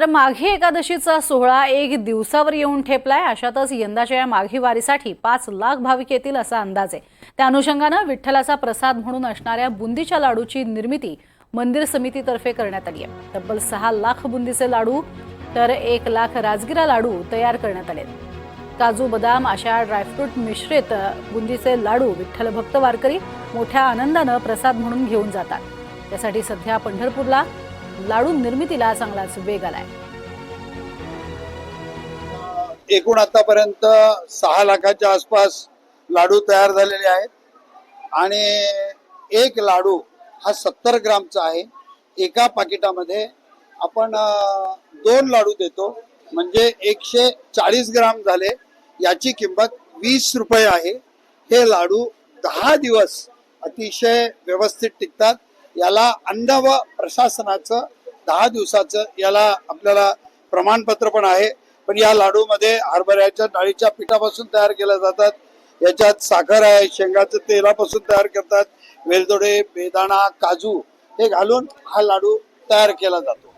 तर माघी एकादशीचा सोहळा एक दिवसावर येऊन ठेपलाय. अशातच यंदाच्या या माघी वारीसाठी पाच लाख भाविक येतील असा अंदाज आहे. त्या अनुषंगानं विठ्ठलाचा प्रसाद म्हणून असणाऱ्या बुंदीच्या लाडूची निर्मिती मंदिर समितीतर्फे करण्यात आली आहे. तब्बल सहा लाख बुंदीचे लाडू तर एक लाख राजगिरा लाडू तयार करण्यात आले काजू बदाम अशा ड्रायफ्रूट मिश्रित बुंदीचे लाडू विठ्ठल भक्त वारकरी मोठ्या आनंदानं प्रसाद म्हणून घेऊन जातात. त्यासाठी सध्या पंढरपूरला लाडू निर्मितीला चांगलाच वेग आलाय. एकूण आतापर्यंत सहा लाखाच्या आसपास लाडू तयार झालेले आहेत. आणि एक लाडू हा सत्तर ग्रामचा आहे. एका पाकिटामध्ये आपण दोन लाडू देतो. म्हणजे एकशे चाळीस ग्राम झाले. याची किंमत वीस रुपये आहे. हे लाडू दहा दिवस अतिशय व्यवस्थित टिकतात. याला अन्न व प्रशासनाचं दहा दिवसाचं याला आपल्याला प्रमाणपत्र पण आहे. पण या लाडूमध्ये हरभऱ्याच्या डाळीच्या पिठापासून तयार केल्या जातात. याच्यात साखर आहे शेंगाचं तेलापासून तयार करतात. वेलदोडे बेदाणा काजू हे घालून हा लाडू तयार केला जातो.